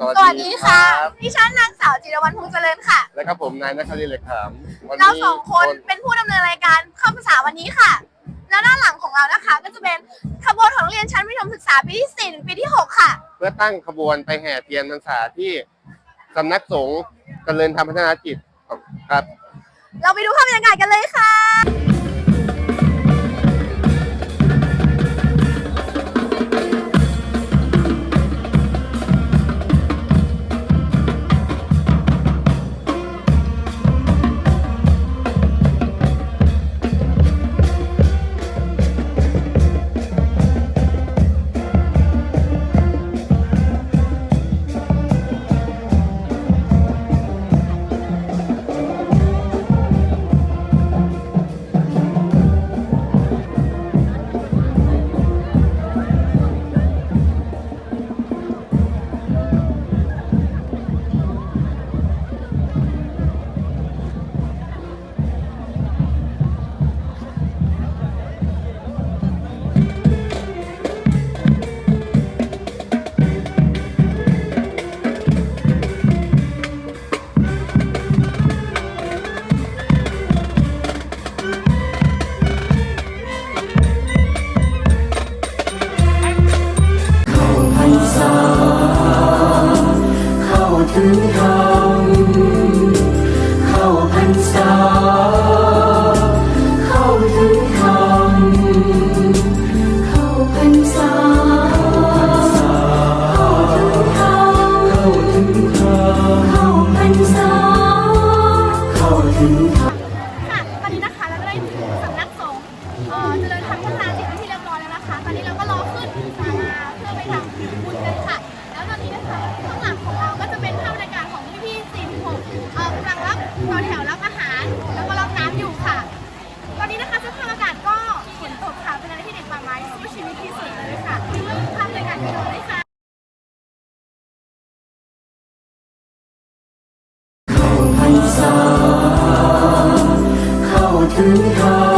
สวัสสวัสดีค่ะรับ ดิฉันนางสาวจิรวรรณพงษ์เจริญค่ะ แล้วครับผมนายนักคารินเหล็กขามวันเรานี้สองคนเป็นผู้ดำเนินรายการเข้าภาษาวันนี้ค่ะ แล้วด้านหลังของเรานะคะ ก็จะเป็นขบวนของนักเรียนชั้นประถมศึกษาปีที่4ถึงปีที่6ค่ะ เพื่อตั้งขบวนไปแห่เทียนพรรษาที่สำนักสงฆ์เจริญธรรมพัฒนาจิตครับ เราไปดูภาพบรรยากาศกันเลยค่ะ ถึงธรรมเข้าพรรษาเข้าถึงธรรมเข้าพรรษาเข้าถึงธรรมเข้าถึงธรรมเข้าพรรษาเข้าถึงธรรม เข้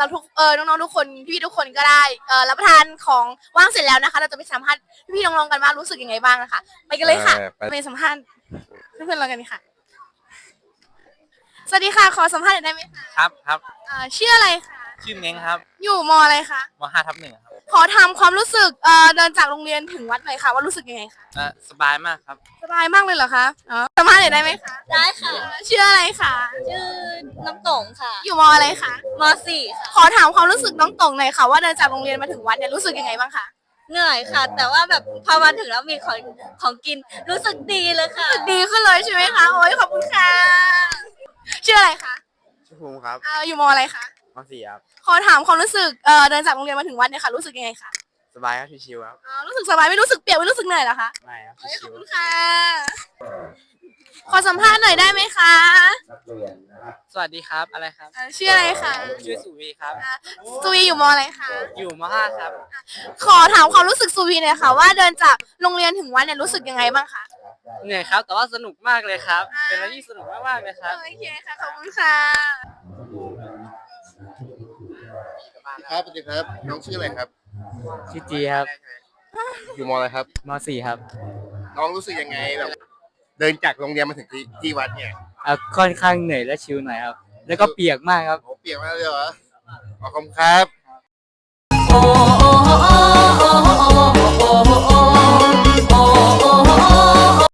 ตอนนี้นะคะเราทุกเออน้องๆทุกคนพี่ๆทุกคนก็ได้เออรับประทานของว่างเสร็จแล้วนะคะ เราจะไปสัมภาษณ์พี่ๆน้องๆกันว่ารู้สึกยังไงบ้างนะคะ ไปกันเลยค่ะเออไป ไปสัมภาษณ์เพื่อนๆเรากันค่ะ สวัสดีค่ะ ขอสัมภาษณ์หน่อยได้ไหมคะครับครับ เอ่อชื่ออะไรคะชื่อเม้งครับอยู่มอะไรคะมห้าทับหนึ่งครับ ขอถามความรู้สึกเอ่อเดินจากโรงเรียนถึงวัดหน่อยค่ะ ว่ารู้สึกยังไงคะเอ่อสบายมากครับ สบายมากเลยเหรอคะอ๋อสัมภาษณ์หน่อยได้ไหมคะได้ค่ะเอ่อชื่ออะไรคะชื่อน้ำตงค่ะอยู่มอะไรคะมสี่ค่ะ ขอถามความรู้สึกน้องตงหน่อยค่ะว่าเดินจากโรงเรียนมาถึงวัดเนี่ยรู้สึกยังไงบ้างคะเหนื่อยค่ะ แต่ว่าแบบพอมาถึงแล้วมีของของกินรู้สึกดีเลยค่ะดีขึ้นเลยใช่ไหมคะโอ้ยขอบคุณค่ะชื่ออะไรคะชื่อภูมิครับอ่าอยู่มอะไรคะมสี่ครับขอถามความรู้สึกเอ่อเดินจากโรงเรียนมาถึงวัดเนี่ยค่ะรู้สึกยังไงคะสบายครับชิวๆครับอ๋อรู้สึกสบายไม่รู้สึกเปียกไม่รู้สึกเหนื่อยเหรอคะไม่ครับโอ้ยขชิอบวคุณค่ะ ขอสัมภาษณ์หน่อยได้ไหมคะๆสวัสดีครับอะไรครับ เอ่อชื่ออะไรคะชื่อสุวีครับอ่าสุวีอยู่มอะไรคะอยู่มห้าครับ ขอถามความรู้สึกสุวีหน่อยค่ะว่าเดินจากโรงเรียนถึงวัดเนี่ยรู้สึกยังไงบ้างคะ เหนื่อยครับ แต่ว่าสนุกมากเลยครับ เป็นอะไรที่สนุกมากๆเลยครับ โอเคค่ะ ขอบคุณค่ะ ครับสวัสดีครับ น้องชื่ออะไรครับ ชื่อจีครับอยู่มอะไรครับมสี่ครับน้องรู้สึกยังไงแบบเดินจากโรงเรียนมาถึงที่ที่วัดเนี่ยอะค่อนข้างเหนื่อยและชิวหน่อยครับ แล้วก็เปียกมากครับ โอ้เปียกมากเลยเหรอขอบคุณครับ โอ้โอ้